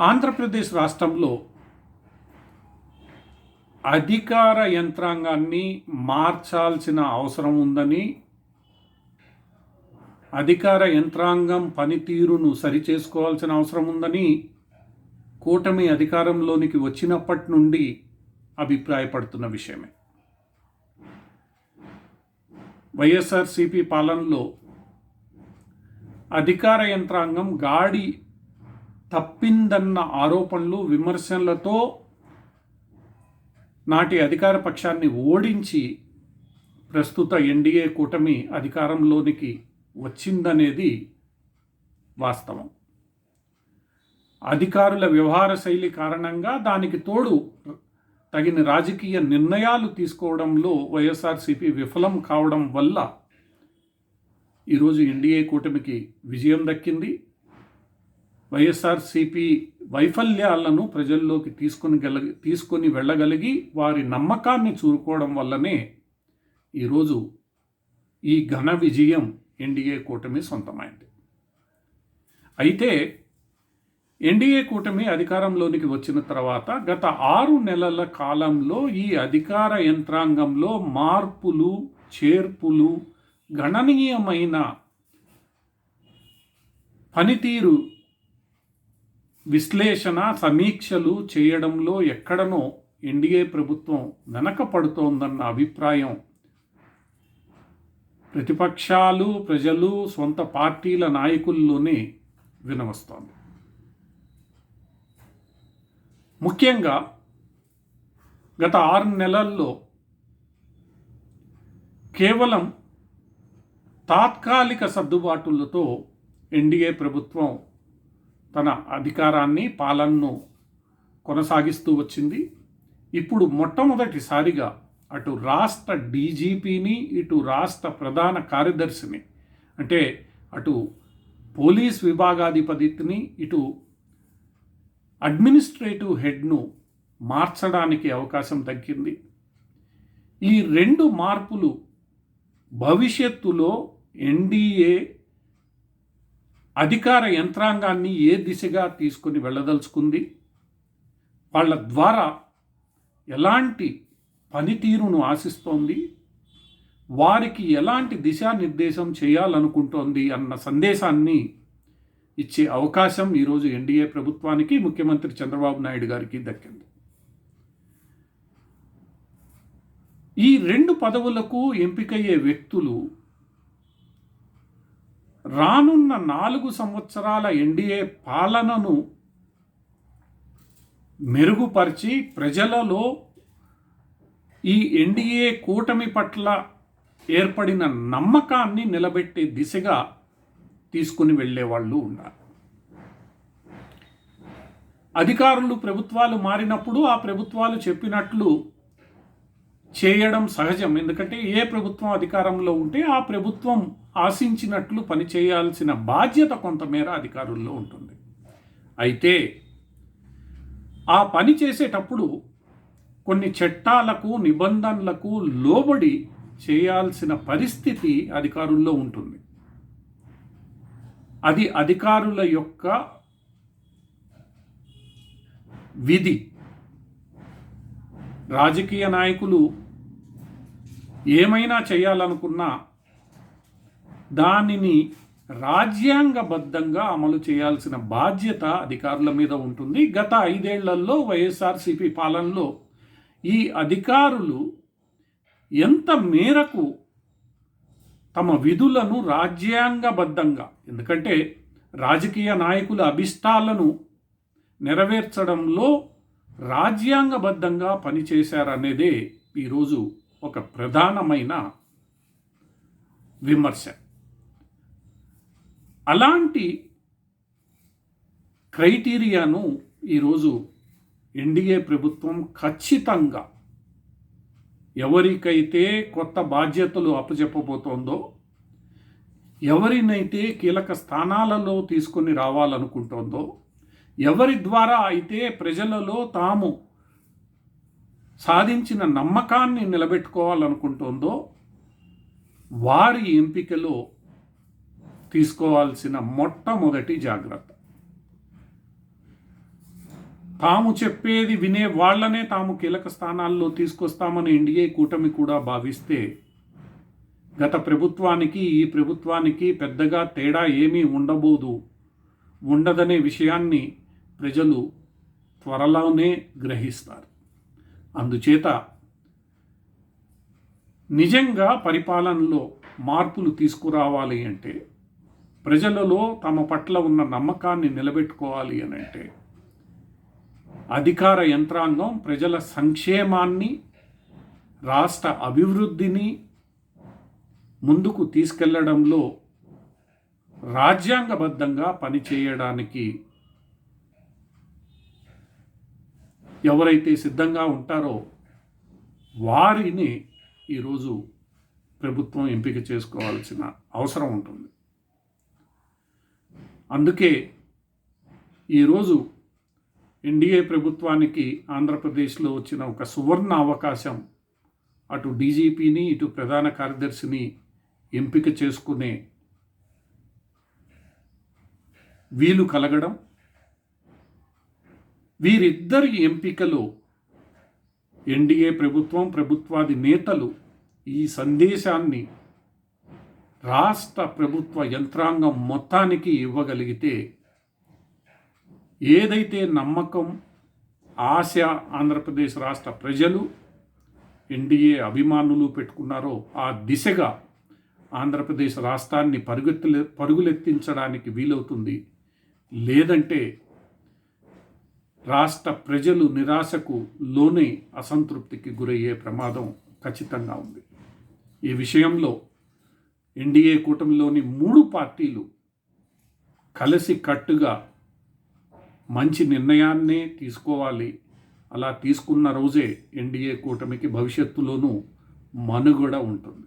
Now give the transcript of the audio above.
ఆంధ్రప్రదేశ్ రాష్ట్రంలో అధికార యంత్రాంగాన్ని మార్చాల్సిన అవసరం ఉందని అధికార యంత్రాంగం పనితీరును సరిచేసుకోవాల్సిన అవసరం ఉందని కూటమి అధికారంలోనికి వచ్చినప్పటి నుండి అభిప్రాయపడుతున్న విషయమే. వైఎస్ఆర్సిపి పాలనలో అధికార యంత్రాంగం గాడి తప్పిందన్న ఆరోపణలు విమర్శనలతో నాటి అధికార పక్షాన్ని ఓడించి ప్రస్తుత ఎన్డీఏ కూటమి అధికారంలోనికి వచ్చిందనేది వాస్తవం. అధికారుల వ్యవహార శైలి కారణంగా దానికి తోడు తగిన రాజకీయ నిర్ణయాలు తీసుకోవడంలో వైఎస్ఆర్సీపీ విఫలం కావడం వల్ల ఈరోజు ఎన్డీఏ కూటమికి విజయం దక్కింది. వైఎస్ఆర్సీపీ వైఫల్యాలను ప్రజల్లోకి తీసుకొని గల తీసుకొని వెళ్ళగలిగి వారి నమ్మకాన్ని చూరుకోవడం వల్లనే ఈరోజు ఈ ఘన విజయం ఎన్డీఏ కూటమి సొంతమైంది. అయితే ఎన్డీఏ కూటమి అధికారంలోనికి వచ్చిన తర్వాత గత ఆరు నెలల కాలంలో ఈ అధికార యంత్రాంగంలో మార్పులు చేర్పులు గణనీయమైన పనితీరు విశ్లేషణ సమీక్షలు చేయడంలో ఎక్కడనో ఎన్డీఏ ప్రభుత్వం వెనకపడుతోందన్న అభిప్రాయం. ప్రతిపక్షాలు ప్రజలు సొంత పార్టీల నాయకుల్లోనే వినవస్తోంది. ముఖ్యంగా గత ఆరు నెలల్లో కేవలం తాత్కాలిక సర్దుబాటులతో ఎన్డీఏ ప్రభుత్వం తన అధికారాన్ని పాలనను కొనసాగిస్తూ వచ్చింది. ఇప్పుడు మొట్టమొదటిసారిగా అటు రాష్ట్ర డీజీపీని ఇటు రాష్ట్ర ప్రధాన కార్యదర్శిని అంటే అటు పోలీస్ విభాగాధిపతిని ఇటు అడ్మినిస్ట్రేటివ్ హెడ్ను మార్చడానికి అవకాశం దక్కింది. ఈ రెండు మార్పులు భవిష్యత్తులో ఎన్డీఏ అధికార యంత్రాంగాన్ని ఏ దిశగా తీసుకుని వెళ్ళదలుచుకుంది? వాళ్ళ ద్వారా ఎలాంటి పనితీరును ఆశిస్తోంది? వారికి ఎలాంటి దిశానిర్దేశం చేయాలనుకుంటోంది అన్న సందేశాన్ని ఇచ్చే అవకాశం ఈరోజు ఎన్డీఏ ప్రభుత్వానికి ముఖ్యమంత్రి చంద్రబాబు నాయుడు గారికి దక్కింది. ఈ రెండు పదవులకు ఎంపికయ్యే వ్యక్తులు రానున్న నాలుగు సంవత్సరాల ఎన్డీఏ పాలనను మెరుగుపరిచి ప్రజలలో ఈ ఎన్డీఏ కూటమి పట్ల ఏర్పడిన నమ్మకాన్ని నిలబెట్టే దిశగా తీసుకుని వెళ్ళేవాళ్ళు ఉన్నారు. అధికారులు ప్రభుత్వాలు మారినప్పుడు ఆ ప్రభుత్వాలు చెప్పినట్లు చేయడం సహజం. ఎందుకంటే ఏ ప్రభుత్వం అధికారంలో ఉంటే ఆ ప్రభుత్వం ఆశించినట్లు పనిచేయాల్సిన బాధ్యత కొంతమేర అధికారుల్లో ఉంటుంది. అయితే ఆ పని చేసేటప్పుడు కొన్ని చట్టాలకు నిబంధనలకు లోబడి చేయాల్సిన పరిస్థితి అధికారుల్లో ఉంటుంది. అది అధికారుల యొక్క విధి. రాజకీయ నాయకులు ఏమైనా చేయాలనుకున్నా దానిని రాజ్యాంగబద్ధంగా అమలు చేయాల్సిన బాధ్యత అధికారుల మీద ఉంటుంది. గత ఐదేళ్ళలో వైఎస్ఆర్సిపి పాలనలో ఈ అధికారులు ఎంత మేరకు తమ విధులను రాజ్యాంగబద్ధంగా ఎందుకంటే రాజకీయ నాయకుల అభిష్టాలను నెరవేర్చడంలో రాజ్యాంగబద్ధంగా పనిచేశారనేదే ఈరోజు ఒక ప్రధానమైన విమర్శ. అలాంటి క్రైటీరియాను ఈరోజు ఎన్డీఏ ప్రభుత్వం ఖచ్చితంగా ఎవరికైతే కొత్త బాధ్యతలు అప్పచెప్పబోతోందో ఎవరినైతే కీలక స్థానాలలో తీసుకొని రావాలనుకుంటోందో ఎవరి ద్వారా అయితే ప్రజలలో తాము సాధించిన నమ్మకాన్ని నిలబెట్టుకోవాలనుకుంటోందో వారి ఎంపికలో తీసుకోవాల్సిన మొట్టమొదటి జాగ్రత్త. తాము చెప్పేది వినే వాళ్ళనే తాము కీలక స్థానాల్లో తీసుకొస్తామని ఎన్డీఏ కూటమి కూడా భావిస్తే గత ప్రభుత్వానికి ఈ ప్రభుత్వానికి పెద్దగా తేడా ఏమీ ఉండబోదు ఉండదనే విషయాన్ని ప్రజలు త్వరలోనే గ్రహిస్తారు. అందుచేత నిజంగా పరిపాలనలో మార్పులు తీసుకురావాలి అంటే ప్రజలలో తమ పట్ల ఉన్న నమ్మకాన్ని నిలబెట్టుకోవాలి అని అంటే అధికార యంత్రాంగం ప్రజల సంక్షేమాన్ని రాష్ట్ర అభివృద్ధిని ముందుకు తీసుకెళ్ళడంలో రాజ్యాంగబద్ధంగా పనిచేయడానికి ఎవరైతే సిద్ధంగా ఉంటారో వారిని ఈరోజు ప్రభుత్వం ఎంపిక చేసుకోవాల్సిన అవసరం ఉంటుంది. అందుకే ఈరోజు ఎన్డీఏ ప్రభుత్వానికి ఆంధ్రప్రదేశ్లో వచ్చిన ఒక సువర్ణ అవకాశం అటు డీజీపీని ఇటు ప్రధాన కార్యదర్శిని ఎంపిక చేసుకునే వీలు కలగడం వీరిద్దరి ఎంపికలో ఎన్డీఏ ప్రభుత్వం ప్రభుత్వాది నేతలు ఈ సందేశాన్ని రాష్ట్ర ప్రభుత్వ యంత్రాంగం మొత్తానికి ఇవ్వగలిగితే ఏదైతే నమ్మకం ఆశ ఆంధ్రప్రదేశ్ రాష్ట్ర ప్రజలు ఎన్డీఏ అభిమానులు పెట్టుకున్నారో ఆ దిశగా ఆంధ్రప్రదేశ్ రాష్ట్రాన్ని పరుగుెత్తు పరుగులెత్తించడానికి వీలవుతుంది. లేదంటే రాష్ట్ర ప్రజలు నిరాశకు లోనే అసంతృప్తికి గురయ్యే ప్రమాదం ఖచ్చితంగా ఉంది. ఈ విషయంలో ఎన్డీఏ కూటమిలోని మూడు పార్టీలు కలిసి కట్టుగా మంచి నిర్ణయాన్నే తీసుకోవాలి. అలా తీసుకున్న రోజే ఎన్డీఏ కూటమికి భవిష్యత్తులోనూ మనుగడ ఉంటుంది.